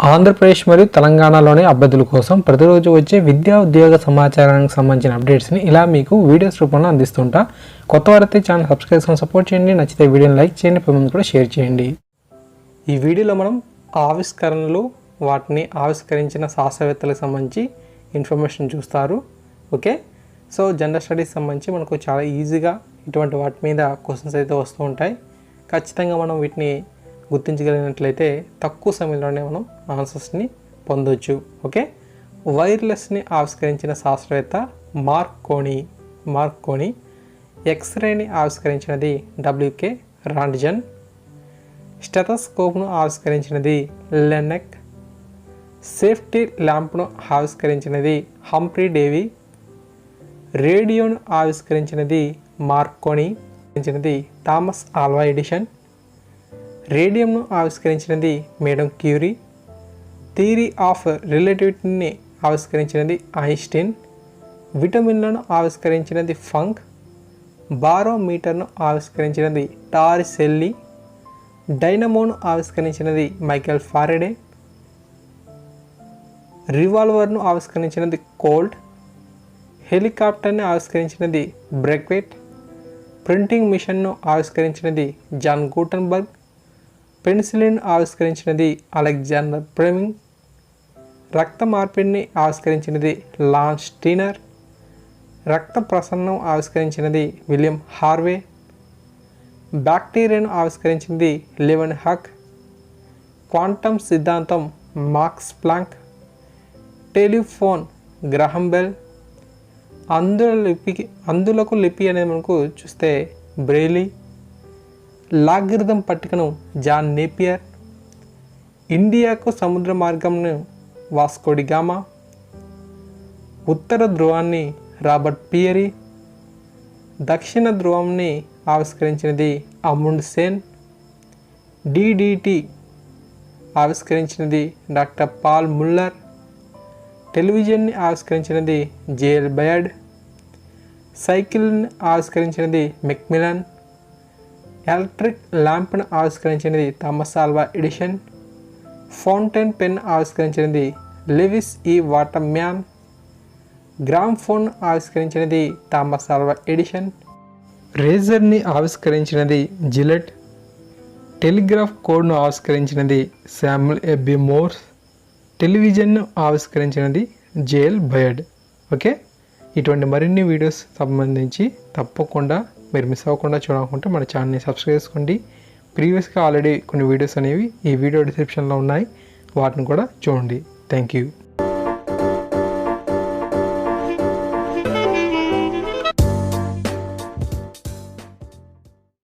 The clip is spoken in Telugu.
ఆంధ్రప్రదేశ్ మరియు తెలంగాణలోని అభ్యర్థుల కోసం ప్రతిరోజు వచ్చే విద్యా ఉద్యోగ సమాచారానికి సంబంధించిన అప్డేట్స్ని ఇలా మీకు వీడియోస్ రూపంలో అందిస్తుంటా. కొత్త వారైతే ఛానల్ సబ్స్క్రైబ్ చేసుకుని సపోర్ట్ చేయండి. నచ్చితే వీడియోని లైక్ చేయండి. పది మంది కూడా షేర్ చేయండి. ఈ వీడియోలో మనం ఆవిష్కరణలు వాటిని ఆవిష్కరించిన శాస్త్రవేత్తలకు సంబంధించి ఇన్ఫర్మేషన్ చూస్తారు. ఓకే? సో జనరల్ స్టడీస్ సంబంధించి మనకు చాలా ఈజీగా ఇటువంటి వాటి మీద క్వశ్చన్స్ అయితే వస్తూ ఉంటాయి. ఖచ్చితంగా మనం వీటిని గుర్తించగలిగినట్లయితే తక్కువ సమయంలోనే మనం ఆన్సర్స్ని పొందొచ్చు. ఓకే? వైర్లెస్ని ఆవిష్కరించిన శాస్త్రవేత్త మార్క్ కోణి మార్క్ కోణి ఎక్స్రేని ఆవిష్కరించినది డబ్ల్యూకే రాండ్జన్ స్టెథస్కోప్ను ఆవిష్కరించినది లెనెక్ సేఫ్టీ ల్యాంప్ను ఆవిష్కరించినది హంప్రీ డేవి. రేడియోను ఆవిష్కరించినది మార్కోని ఆవిష్కరించినది థామస్ ఆల్వా ఎడిషన్. రేడియంను ఆవిష్కరించినది మేడం క్యూరీ. థియరీ ఆఫ్ రిలేటివిటీని ఆవిష్కరించినది ఐన్స్టీన్. విటమిన్లను ఆవిష్కరించినది ఫంక్. బారోమీటర్ను ఆవిష్కరించినది టార్ సెల్లీ డైనమోను ఆవిష్కరించినది మైకెల్ ఫారెడే. రివాల్వర్ను ఆవిష్కరించినది కోల్డ్ హెలికాప్టర్ని ఆవిష్కరించినది బ్రెక్వెట్ ప్రింటింగ్ మిషన్ను ఆవిష్కరించినది జాన్ గూటన్బర్గ్. పెన్సిలిన్ ఆవిష్కరించినది అలెగ్జాండర్ ప్రెమింగ్ రక్త మార్పిడిని ఆవిష్కరించినది లాన్స్ స్టీనర్ రక్త ప్రసన్నం ఆవిష్కరించినది విలియం హార్వే. బ్యాక్టీరియాను ఆవిష్కరించింది లెవెన్ హక్. క్వాంటమ్ సిద్ధాంతం Max Planck. Telephone Graham Bell. అందుల లిపికి అందులకు లిపి అనేది మనకు చూస్తే బ్రెయిలీ. లాగిరిథం పట్టికను జాన్ నేపియర్ ఇండియాకు సముద్ర మార్గంను వాస్కోడిగామా ఉత్తర ధ్రువాన్ని రాబర్ట్ పియరీ దక్షిణ ధ్రువంని ఆవిష్కరించినది అముండ్ సేన్ డిడిటి ఆవిష్కరించినది డాక్టర్ పాల్ ముల్లర్ టెలివిజన్ని ఆవిష్కరించినది జేఎల్ బయర్డ్ సైకిల్ని ఆవిష్కరించినది మెక్మిలన్ ఎలక్ట్రిక్ ల్యాంప్ను ఆవిష్కరించినది Thomas Alva Edison. Fountain pen ఆవిష్కరించినది Lewis E Waterman gramophone ఆవిష్కరించినది థామస్ ఆల్వా ఎడిషన్. రేజర్ని ఆవిష్కరించినది జిలెట్. టెలిగ్రాఫ్ కోడ్ను ఆవిష్కరించినది శామ్యుల్ ఎబ్బి మోర్స్ టెలివిజన్ను ఆవిష్కరించినది జేఎల్ బయడ్. ఓకే? ఇటువంటి మరిన్ని వీడియోస్ సంబంధించి తప్పకుండా మీరు మిస్ అవ్వకుండా చూడాలనుకుంటే మన ఛానల్ని సబ్స్క్రైబ్ చేసుకోండి. ప్రీవియస్గా ఆల్రెడీ కొన్ని వీడియోస్ అనేవి ఈ వీడియో డిస్క్రిప్షన్లో ఉన్నాయి. వాటిని కూడా చూడండి. Thank you